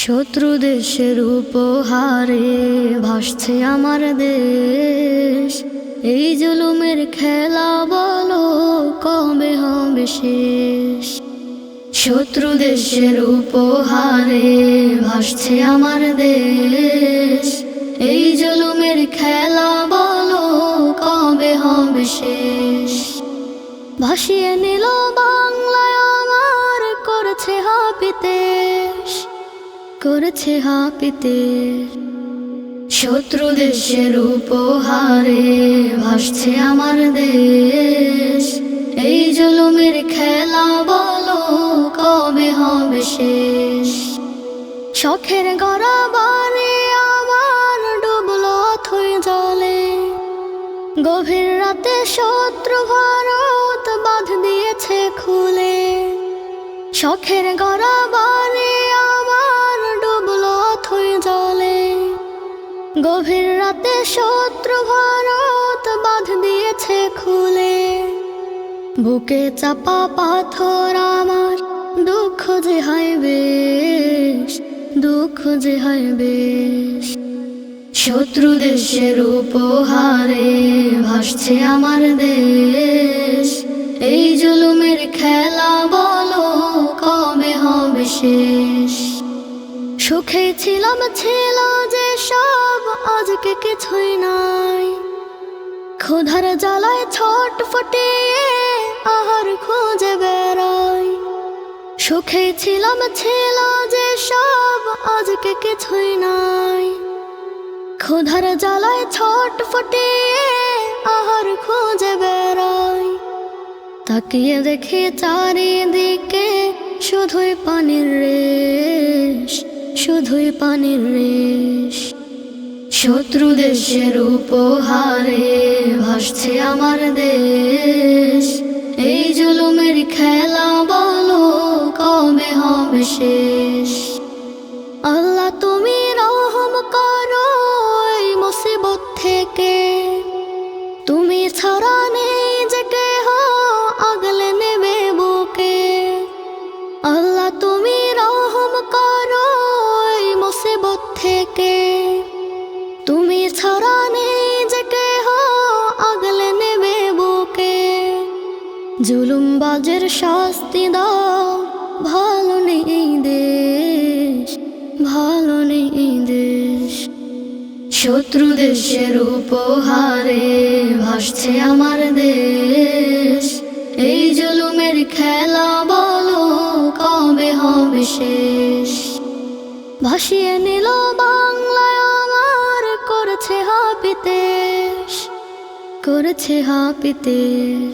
শত্রু দেশের উপহারে ভাসছে আমার দেশ। এই জুলুমের খেলা বলো, কবে হবে শেষ? শত্রু দেশের উপহারে ভাসছে আমার দেশ। এই জুলুমের খেলা বলো, কবে হবে শেষ? ভাসিয়ে নিল বাংলায়, আমার করেছে হাপিতেশ করেছে হাপিতে। শত্রু দেশের উপহারে ভাসছে আমার দেশ। এই জুলুমের খেলা বলো, কবে হবে শেষ? শখের গড়া বাড়ি আমার ডুবলো থই জলে। গভীর রাতে শত্রু ভারত বাঁধ দিয়েছে খুলে। শখের গড়া বাড়ি গভীর রাতে শত্রু ভারত বাঁধ দিয়েছে খুলে। বুকে চাপা পাথর আমার, দুঃখ যে হয় বেশ, দুঃখ যে হয় বেশ। শত্রু দেশের উপহারে ভাসছে আমার দেশ। এই জুলুমের খেলা বলো কবে হবে শেষ? সুখে ছিলাম, ছিল যে সব, আজকে কিছুই নাই। ক্ষুধার জ্বালায় ছট ফটিয়ে আহার খুঁজে বেড়াই। সুখে ছিলাম, ছিল যে সব, আজকে কিছুই নাই। ক্ষুধার জ্বালায় ছট ফটিয়ে আহার খুঁজে বেড়াই। তাকিয়ে দেখি চারিদিকে শুধুই পানির রেশ। শুধুই পানির রেশ। শত্রু দেশের উপহারে ভাসছে আমার দেশ। এই জুলুমের খেলা বলো, কবে হবে শেষ? আল্লাহ তুমি রহম করো এই মুসিবত থেকে। তুমি ছাড়া থেকে। তুমি ছাড়া নেই যে আগলে নেবে বুকে। জুলুম বাজের শাস্তি দাও, ভালো নেই দেশ, ভালো নেই দেশ। শত্রু দেশের উপহারে ভাসছে আমার দেশ। এই জুলুমের খেলা বলো, কবে হবে শেষ? ভাসিয়ে নিল বাংলায় আমার, করেছে হাপিতেশ করেছে হাপিতেশ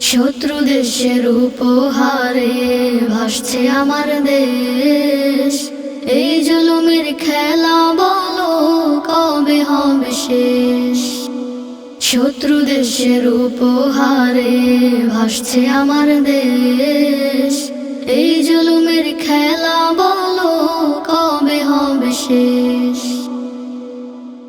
শত্রু দেশের উপহারে ভাসছে আমার দেশ। এই জুলুমের খেলা বলো, কবে হবে শেষ? শত্রু দেশের উপহারে ভাসছে আমার দেশ। এই জুলুমের খেলা বলো শেষ।